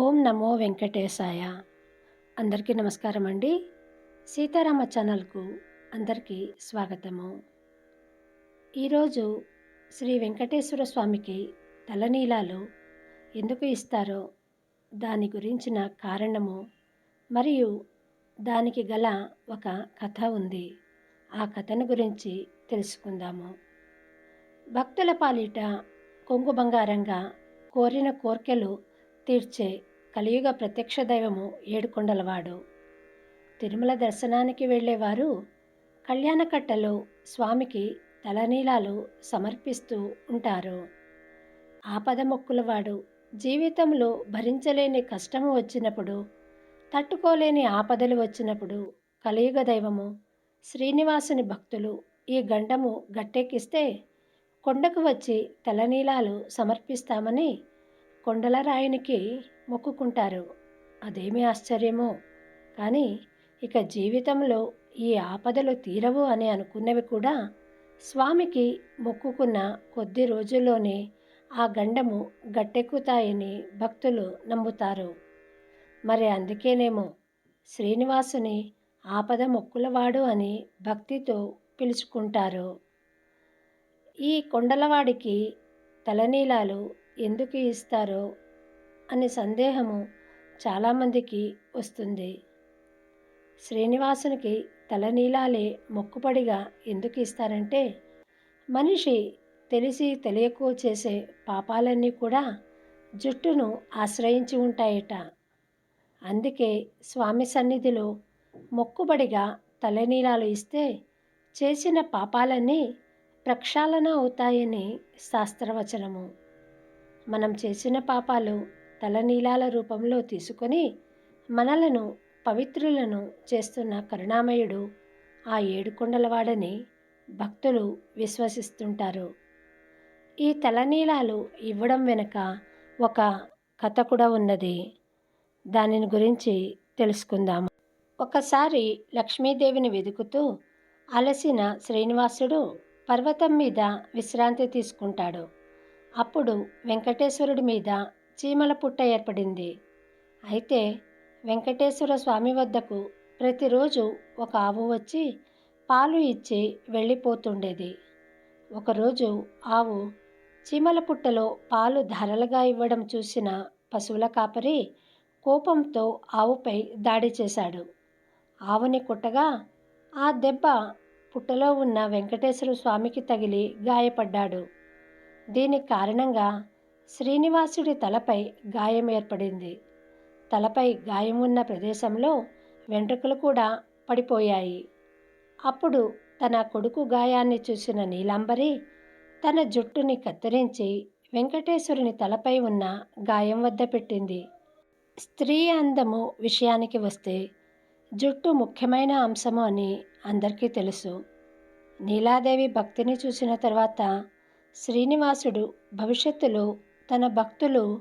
ఓం నమో వెంకటేశాయ. అందరికీ నమస్కారం అండి. సీతారామ ఛానల్కు అందరికీ స్వాగతము. ఈరోజు శ్రీ వెంకటేశ్వర స్వామికి తలనీలాలు ఎందుకు ఇస్తారో దాని గురించిన కారణము మరియు దానికి గల ఒక కథ ఉంది. ఆ కథను గురించి తెలుసుకుందాము. భక్తుల పాలిట కొంగు బంగారంగా కోరిన కోర్కెలు తీర్చే కలియుగ ప్రత్యక్ష దైవము ఏడుకొండలవాడు. తిరుమల దర్శనానికి వెళ్ళేవారు కళ్యాణకట్టలో స్వామికి తలనీలాలు సమర్పిస్తూ ఉంటారు. ఆపద మొక్కులవాడు జీవితంలో భరించలేని కష్టము వచ్చినప్పుడు తట్టుకోలేని ఆపదలు వచ్చినప్పుడు కలియుగ దైవము శ్రీనివాసుని భక్తులు ఈ గండము గట్టెక్కిస్తే కొండకు వచ్చి తలనీలాలు సమర్పిస్తామని కొండలరాయునికి మొక్కుకుంటారు. అదేమి ఆశ్చర్యమో. కానీ ఇక జీవితంలో ఈ ఆపదలు తీరవు అని అనుకున్నవి కూడా స్వామికి మొక్కుకున్న కొద్ది రోజుల్లోనే ఆ గండము గట్టెక్కుతాయని భక్తులు నమ్ముతారు. మరి అందుకేనేమో శ్రీనివాసుని ఆపద మొక్కులవాడు అని భక్తితో పిలుచుకుంటారు. ఈ కొండలవాడికి తలనీలాలు ఎందుకు ఇస్తారో అనే సందేహము చాలామందికి వస్తుంది. శ్రీనివాసునికి తలనీలాలే మొక్కుపడిగా ఎందుకు ఇస్తారంటే మనిషి తెలిసి తెలియకు చేసే పాపాలన్నీ కూడా జుట్టును ఆశ్రయించి ఉంటాయట. అందుకే స్వామి సన్నిధిలో మొక్కుబడిగా తలనీలాలు ఇస్తే చేసిన పాపాలన్నీ ప్రక్షాళన అవుతాయని శాస్త్రవచనము. మనం చేసిన పాపాలు తలనీలాల రూపంలో తీసుకొని మనలను పవిత్రులను చేస్తున్న కరుణామయుడు ఆ ఏడుకొండలవాడని భక్తులు విశ్వసిస్తుంటారు. ఈ తలనీలాలు ఇవ్వడం వెనుక ఒక కథ కూడా ఉన్నది. దానిని గురించి తెలుసుకుందాము ఒకసారి లక్ష్మీదేవిని వెతుకుతూ అలసిన శ్రీనివాసుడు పర్వతం మీద విశ్రాంతి తీసుకుంటాడు. అప్పుడు వెంకటేశ్వరుడి మీద చీమల పుట్ట ఏర్పడింది. అయితే వెంకటేశ్వర స్వామి వద్దకు ప్రతిరోజు ఒక ఆవు వచ్చి పాలు ఇచ్చి వెళ్ళిపోతుండేది. ఒకరోజు ఆవు చీమల పుట్టలో పాలు ధరలుగా ఇవ్వడం చూసిన పశువుల కాపరి కోపంతో ఆవుపై దాడి చేశాడు. ఆవుని కుట్టగా ఆ దెబ్బ పుట్టలో ఉన్న వెంకటేశ్వర స్వామికి తగిలి గాయపడ్డాడు. దీనికి కారణంగా శ్రీనివాసుడి తలపై గాయం ఏర్పడింది. తలపై గాయం ఉన్న ప్రదేశంలో వెంట్రుకలు కూడా పడిపోయాయి. అప్పుడు తన కొడుకు గాయాన్ని చూసిన నీలాంబరి తన జుట్టుని కత్తిరించి వెంకటేశ్వరుని తలపై ఉన్న గాయం వద్ద పెట్టింది. స్త్రీ అందము విషయానికి వస్తే జుట్టు ముఖ్యమైన అంశము అని అందరికీ తెలుసు. నీలాదేవి భక్తిని చూసిన తర్వాత శ్రీనివాసుడు భవిష్యత్తులో తన భక్తులు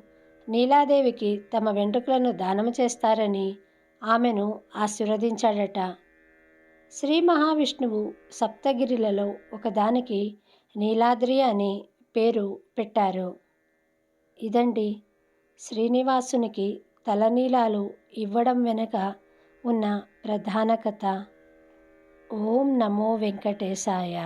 నీలాదేవికి తమ వెంట్రుకలను దానం చేస్తారని ఆమెను ఆశీర్వదించాడట. శ్రీ మహావిష్ణువు సప్తగిరిలలో ఒకదానికి నీలాద్రి అని పేరు పెట్టారు. ఇదండి శ్రీనివాసునికి తలనీలాలు ఇవ్వడం వెనుక ఉన్న ప్రధాన కథ. ఓం నమో వెంకటేశాయ.